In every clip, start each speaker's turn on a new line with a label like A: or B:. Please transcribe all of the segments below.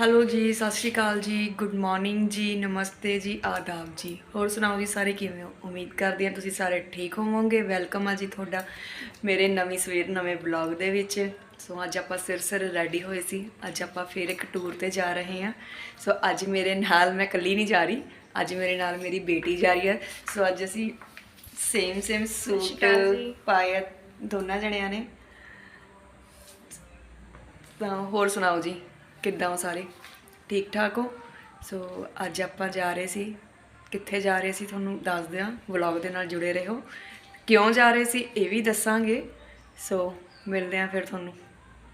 A: Hello ਜੀ ਸਤਿ ਸ਼੍ਰੀ ਅਕਾਲ ਜੀ। ਗੁੱਡ ਮਾਰਨਿੰਗ ਜੀ ਨਮਸਤੇ ਜੀ ਆਦਾਬ ਜੀ। ਹੋਰ ਸੁਣਾਓ ਜੀ ਸਾਰੇ ਕਿਵੇਂ ਹੋ? ਉਮੀਦ ਕਰਦੀ ਹਾਂ ਤੁਸੀਂ ਸਾਰੇ ਠੀਕ ਹੋਵੋਗੇ। ਵੈਲਕਮ ਆ ਜੀ ਤੁਹਾਡਾ ਮੇਰੇ ਨਵੀਂ ਸਵੇਰ ਨਵੇਂ ਬਲੌਗ ਦੇ ਵਿੱਚ। ਸੋ ਅੱਜ ਆਪਾਂ ਸਿਰ ਸਿਰ ਰੈਡੀ ਹੋਏ ਸੀ। ਅੱਜ ਆਪਾਂ ਫਿਰ ਇੱਕ ਟੂਰ ਤੇ ਜਾ ਰਹੇ ਹਾਂ। ਸੋ ਅੱਜ ਮੇਰੇ ਨਾਲ ਮੈਂ ਇਕੱਲੀ ਨਹੀਂ ਜਾ ਰਹੀ। ਅੱਜ ਮੇਰੇ ਨਾਲ ਮੇਰੀ ਬੇਟੀ ਜਾ ਰਹੀ ਹੈ। ਸੋ ਅੱਜ ਅਸੀਂ ਸੇਮ ਸੇਮ ਸੂਟ ਪਾਇਆ ਦੋਨਾਂ ਜਣਿਆਂ ਨੇ। ਤਾਂ ਹੋਰ ਸੁਣਾਓ ਜੀ। ਕਿੱਦਾਂ ਹੋ ਸਾਰੇ? ਠੀਕ ਠਾਕ ਹੋ? ਸੋ ਅੱਜ ਆਪਾਂ ਜਾ ਰਹੇ ਸੀ। ਕਿੱਥੇ ਜਾ ਰਹੇ ਸੀ ਤੁਹਾਨੂੰ ਦੱਸ ਦਿਆਂ? ਵਲੌਗ ਦੇ ਨਾਲ ਜੁੜੇ ਰਹੋ। ਕਿਉਂ ਜਾ ਰਹੇ ਸੀ ਇਹ ਵੀ ਦੱਸਾਂਗੇ। ਸੋ ਮਿਲਦੇ ਆਂ ਫਿਰ ਤੁਹਾਨੂੰ।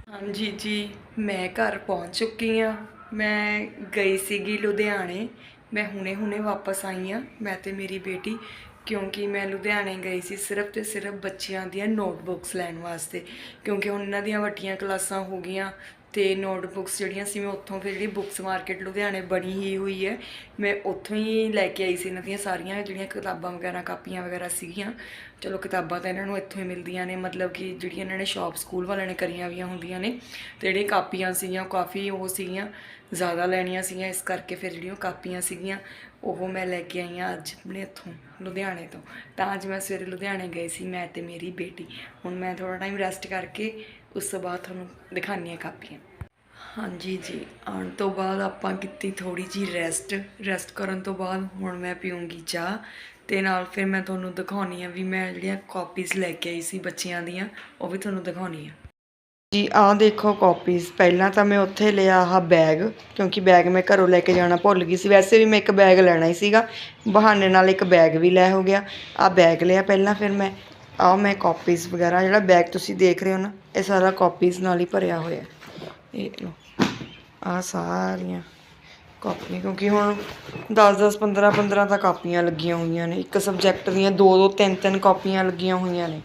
A: ਹਾਂਜੀ ਜੀ, ਮੈਂ ਘਰ ਪਹੁੰਚ ਚੁੱਕੀ ਆ ਮੈਂ ਗਈ ਸੀਗੀ ਲੁਧਿਆਣੇ। ਮੈਂ ਹੁਣੇ-ਹੁਣੇ ਵਾਪਸ ਆਈ ਆ ਮੈਂ ਤੇ ਮੇਰੀ ਬੇਟੀ, ਕਿਉਂਕਿ ਮੈਂ ਲੁਧਿਆਣੇ ਗਈ ਸੀ ਸਿਰਫ ਤੇ ਸਿਰਫ ਬੱਚਿਆਂ ਦੀਆਂ ਨੋਟਬੁੱਕਸ ਲੈਣ ਵਾਸਤੇ। ਕਿਉਂਕਿ ਉਹਨਾਂ ਦੀਆਂ ਵੱਡੀਆਂ ਕਲਾਸਾਂ ਹੋ ਗਈਆਂ। ਅਤੇ ਨੋਟਬੁੱਕਸ ਜਿਹੜੀਆਂ ਸੀ, ਮੈਂ ਉੱਥੋਂ ਫਿਰ ਜਿਹੜੀ ਬੁੱਕਸ ਮਾਰਕੀਟ ਲੁਧਿਆਣੇ ਬਣੀ ਹੀ ਹੋਈ ਹੈ। ਮੈਂ ਉੱਥੋਂ ਹੀ ਲੈ ਕੇ ਆਈ ਸੀ ਇਹਨਾਂ ਦੀਆਂ ਸਾਰੀਆਂ, ਜਿਹੜੀਆਂ ਕਿਤਾਬਾਂ ਵਗੈਰਾ, ਕਾਪੀਆਂ ਵਗੈਰਾ ਸੀਗੀਆਂ। ਚਲੋ ਕਿਤਾਬਾਂ ਤਾਂ ਇਹਨਾਂ ਨੂੰ ਇੱਥੋਂ ਹੀ ਮਿਲਦੀਆਂ ਨੇ, ਮਤਲਬ ਕਿ ਜਿਹੜੀਆਂ ਇਹਨਾਂ ਨੇ ਸ਼ਾਪ ਸਕੂਲ ਵਾਲਿਆਂ ਨੇ ਕਰੀਆਂ ਵੀਆਂ ਹੁੰਦੀਆਂ ਨੇ, ਤੇ ਜਿਹੜੀਆਂ ਕਾਪੀਆਂ ਸੀਗੀਆਂ ਕਾਫੀ ਉਹ ਸੀਗੀਆਂ, ਜ਼ਿਆਦਾ ਲੈਣੀਆਂ ਸੀਗੀਆਂ, ਇਸ ਕਰਕੇ ਫਿਰ ਜਿਹੜੀਆਂ ਉਹ ਕਾਪੀਆਂ ਸੀਗੀਆਂ, ਉਹ ਮੈਂ ਲੈ ਕੇ ਆਈ ਹਾਂ ਅੱਜ ਆਪਣੇ ਇੱਥੋਂ, ਲੁਧਿਆਣੇ ਤੋਂ। ਤਾਂ ਅੱਜ ਮੈਂ ਸਵੇਰੇ ਲੁਧਿਆਣੇ ਗਈ ਸੀ, ਮੈਂ ਤੇ ਮੇਰੀ ਬੇਟੀ। ਹੁਣ ਮੈਂ ਥੋੜਾ ਟਾਈਮ ਰੈਸਟ ਕਰਕੇ ਉਸ ਤੋਂ ਬਾਅਦ ਤੁਹਾਨੂੰ ਦਿਖਾਉਂਦੀ ਹਾਂ ਕਾਪੀਆਂ। ਹਾਂਜੀ ਜੀ, ਆਉਣ ਤੋਂ ਬਾਅਦ ਆਪਾਂ ਕੀਤੀ ਥੋੜੀ ਜੀ ਰੈਸਟ ਰੈਸਟ ਕਰਨ ਤੋਂ ਬਾਅਦ ਹੁਣ ਮੈਂ ਪੀਉਂਗੀ ਚਾਹ ਤੇ ਨਾਲ ਫਿਰ ਮੈਂ ਤੁਹਾਨੂੰ ਦਿਖਾਉਣੀ ਆ ਵੀ ਮੈਂ ਜਿਹੜੀਆਂ ਕਾਪੀਜ਼ ਲੈ ਕੇ ਆਈ ਸੀ ਬੱਚਿਆਂ ਦੀਆਂ, ਉਹ ਵੀ ਤੁਹਾਨੂੰ ਦਿਖਾਉਣੀ ਆ ਜੀ, ਆਹ ਦੇਖੋ ਕਾਪੀਜ਼ ਪਹਿਲਾਂ ਤਾਂ ਮੈਂ ਉੱਥੇ ਲਿਆ ਆਹ ਬੈਗ ਕਿਉਂਕਿ ਬੈਗ ਮੈਂ ਘਰੋਂ ਲੈ ਕੇ ਜਾਣਾ ਭੁੱਲ ਗਈ ਸੀ। ਵੈਸੇ ਵੀ ਮੈਂ ਇੱਕ ਬੈਗ ਲੈਣਾ ਹੀ ਸੀਗਾ, ਬਹਾਨੇ ਨਾਲ ਇੱਕ ਬੈਗ ਵੀ ਲੈ ਹੋ ਗਿਆ। ਆਹ ਬੈਗ ਲਿਆ ਪਹਿਲਾਂ, ਫਿਰ ਮੈਂ ਆਹ ਮੈਂ ਕਾਪੀਜ਼ ਵਗੈਰਾ, ਜਿਹੜਾ ਬੈਗ ਤੁਸੀਂ ਦੇਖ ਰਹੇ ਹੋ ਨਾ, ਇਹ ਸਾਰਾ ਕਾਪੀਜ਼ ਨਾਲ ਹੀ ਭਰਿਆ ਹੋਇਆ ਇਹ ਲਓ, ਆਹ ਸਾਰੀਆਂ ਕਾਪੀਆਂ ਕਿਉਂਕਿ ਹੁਣ 10 10 15 15 ਤਾਂ ਕਾਪੀਆਂ ਲੱਗੀਆਂ ਹੋਈਆਂ ਨੇ। ਇੱਕ ਸਬਜੈਕਟ ਦੀਆਂ ਦੋ ਦੋ, ਤਿੰਨ ਤਿੰਨ ਕਾਪੀਆਂ ਲੱਗੀਆਂ ਹੋਈਆਂ ਨੇ।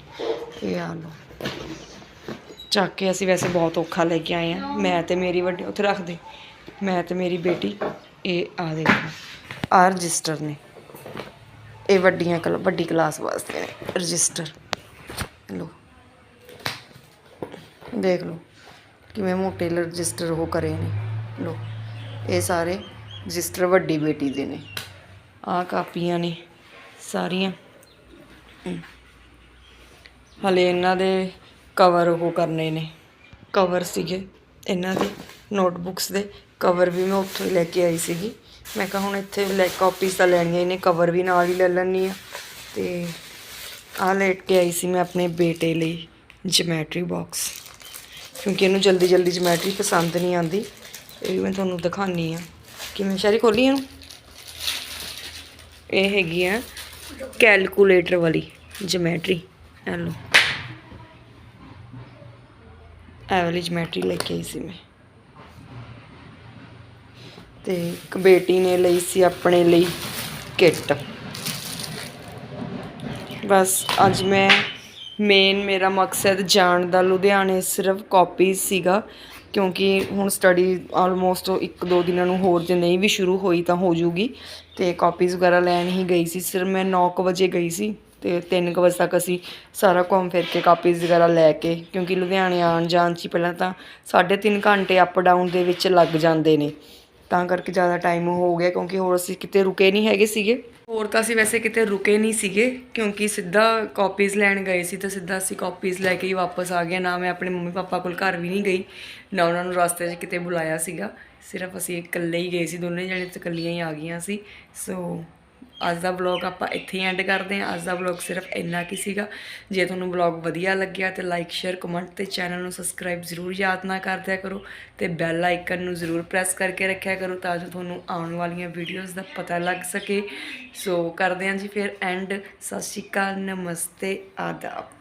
A: ਇਹ ਆ ਲਓ, ਚੱਕ ਕੇ ਅਸੀਂ ਵੈਸੇ ਬਹੁਤ ਔਖਾ ਲੈ ਕੇ ਆਏ ਆ ਮੈਂ ਤੇ ਮੇਰੀ ਵੱਡੀ, ਉੱਥੇ ਰੱਖ ਦੇ। ਮੈਂ ਤੇ ਮੇਰੀ ਬੇਟੀ, ਇਹ ਆ ਦੇਖੋ ਆ ਰਜਿਸਟਰ ਨੇ। ਇਹ ਵੱਡੀਆਂ ਕਲ, ਵੱਡੀ ਕਲਾਸ ਵਾਸਤੇ ਨੇ ਰਜਿਸਟਰ ਲੋ ਦੇਖ ਲਓ ਕਿਵੇਂ ਮੋਟੇ ਰਜਿਸਟਰ ਉਹ ਕਰੇ ਨੇ। ਲੋ ਇਹ ਸਾਰੇ ਰਜਿਸਟਰ ਵੱਡੀ ਬੇਟੀ ਦੇ ਨੇ। ਆਹ ਕਾਪੀਆਂ ਨੇ ਸਾਰੀਆਂ। ਹਲੇ ਇਹਨਾਂ ਦੇ ਕਵਰ ਉਹ ਕਰਨੇ ਨੇ। ਕਵਰ ਸੀਗੇ ਇਹਨਾਂ ਦੇ ਨੋਟਬੁੱਕਸ ਦੇ। ਕਵਰ ਵੀ ਮੈਂ ਉੱਥੋਂ ਹੀ ਲੈ ਕੇ ਆਈ ਸੀਗੀ। ਮੈਂ ਕਿਹਾ ਹੁਣ ਇੱਥੇ ਲੈ ਕਾਪੀਸ ਤਾਂ ਲੈਣੀਆਂ ਹੀ ਨੇ ਕਵਰ ਵੀ ਨਾਲ ਹੀ ਲੈ ਲੈਣੀ ਆ ਤੇ ਆਹ ਲੇਟ ਕੇ ਆਈ ਸੀ ਮੈਂ ਆਪਣੇ ਬੇਟੇ ਲਈ ਜਮੈਟਰੀ ਬਾਕਸ ਕਿਉਂਕਿ ਇਹਨੂੰ ਜਲਦੀ ਜਲਦੀ ਜਮੈਟਰੀ ਪਸੰਦ ਨਹੀਂ ਆਉਂਦੀ। ਇਹ ਵੀ ਮੈਂ ਤੁਹਾਨੂੰ ਦਿਖਾਣੀ ਆ ਕਿਵੇਂ ਸ਼ਾਰੀ ਖੋਲੀ ਇਹਨੂੰ? ਇਹ ਹੈਗੀ ਆ ਕੈਲਕੂਲੇਟਰ ਵਾਲੀ ਜਮੈਟਰੀ ਇਹ ਲਓ। ਇਹ ਵਾਲੀ ਜਮੈਟਰੀ ਲੈ ਕੇ ਆਈ ਸੀ ਮੈਂ। ਤੇ ਇੱਕ ਬੇਟੀ ਨੇ ਲਈ ਸੀ ਆਪਣੇ ਲਈ ਕਿੱਟ। ਬਸ ਅੱਜ ਮੈਂ ਮੇਨ ਮੇਰਾ ਮਕਸਦ ਜਾਣ ਦਾ ਲੁਧਿਆਣੇ ਸਿਰਫ ਕਾਪੀਜ਼ ਸੀਗਾ, ਕਿਉਂਕਿ ਹੁਣ ਸਟੱਡੀ ਆਲਮੋਸਟ ਇੱਕ ਦੋ ਦਿਨਾਂ ਨੂੰ ਹੋਰ ਜੇ ਨਹੀਂ ਵੀ ਸ਼ੁਰੂ ਹੋਈ ਤਾਂ ਹੋ ਜੂਗੀ, ਤੇ ਕਾਪੀਜ਼ ਵਗੈਰਾ ਲੈਣ ਹੀ ਗਈ ਸੀ। ਸਿਰ ਮੈਂ 9:00 ਵਜੇ ਗਈ ਸੀ ਤੇ 3:00 ਵਜੇ ਤੱਕ ਅਸੀਂ ਸਾਰਾ ਘੁੰਮ ਫਿਰ ਕੇ ਕਾਪੀਜ਼ ਵਗੈਰਾ ਲੈ ਕੇ, ਕਿਉਂਕਿ ਲੁਧਿਆਣੇ ਆਉਣ ਜਾਣ 'ਚ ਪਹਿਲਾਂ ਤਾਂ 3.5 ਘੰਟੇ ਅਪ ਡਾਊਨ ਦੇ ਵਿੱਚ ਲੱਗ ਜਾਂਦੇ ਨੇ। ਤਾਂ ਕਰਕੇ ਜ਼ਿਆਦਾ ਟਾਈਮ ਹੋ ਗਿਆ, ਕਿਉਂਕਿ ਹੋਰ ਅਸੀਂ ਕਿਤੇ ਰੁਕੇ ਨਹੀਂ ਹੈਗੇ ਸੀਗੇ। ਹੋਰ ਤਾਂ ਅਸੀਂ ਵੈਸੇ ਕਿਤੇ ਰੁਕੇ ਨਹੀਂ ਸੀਗੇ, ਕਿਉਂਕਿ ਸਿੱਧਾ ਕਾਪੀਜ਼ ਲੈਣ ਗਏ ਸੀ ਤਾਂ ਸਿੱਧਾ ਅਸੀਂ ਕਾਪੀਜ਼ ਲੈ ਕੇ ਹੀ ਵਾਪਸ ਆ ਗਏ। ਨਾ ਮੈਂ ਆਪਣੇ ਮੰਮੀ ਪਾਪਾ ਕੋਲ ਘਰ ਵੀ ਨਹੀਂ ਗਈ, ਨਾ ਉਹਨਾਂ ਨੂੰ ਰਸਤੇ 'ਚ ਕਿਤੇ ਬੁਲਾਇਆ ਸੀਗਾ। ਸਿਰਫ ਅਸੀਂ ਇਕੱਲੇ ਹੀ ਗਏ ਸੀ, ਦੋਨੇ ਜਣੇ ਤੇ ਇਕੱਲੀਆਂ ਹੀ ਆ ਗਈਆਂ ਸੀ। ਸੋ ਅੱਜ ਦਾ ਵਲੌਗ ਆਪਾਂ ਇੱਥੇ ਹੀ ਐਂਡ ਕਰਦੇ ਹਾਂ। ਅੱਜ ਦਾ ਵਲੌਗ ਸਿਰਫ ਇੰਨਾ ਕੀ ਸੀਗਾ। ਜੇ ਤੁਹਾਨੂੰ ਵਲੌਗ ਵਧੀਆ ਲੱਗਿਆ ਤੇ ਲਾਈਕ ਸ਼ੇਅਰ ਕਮੈਂਟ ਤੇ ਚੈਨਲ ਨੂੰ ਸਬਸਕ੍ਰਾਈਬ ਜ਼ਰੂਰ ਯਾਦ ਨਾ ਕਰਦਿਆ ਕਰੋ ਤੇ ਬੈਲ ਆਈਕਨ ਨੂੰ ਜ਼ਰੂਰ ਪ੍ਰੈਸ ਕਰਕੇ ਰੱਖਿਆ ਕਰੋ ਤਾਂ ਜੋ ਤੁਹਾਨੂੰ ਆਉਣ ਵਾਲੀਆਂ ਵੀਡੀਓਜ਼ ਦਾ ਪਤਾ ਲੱਗ ਸਕੇ। ਸੋ ਕਰਦੇ ਹਾਂ ਜੀ ਫਿਰ ਐਂਡ ਸਤਿ ਸ਼੍ਰੀ ਅਕਾਲ, ਨਮਸਤੇ, ਆਦਾਬ।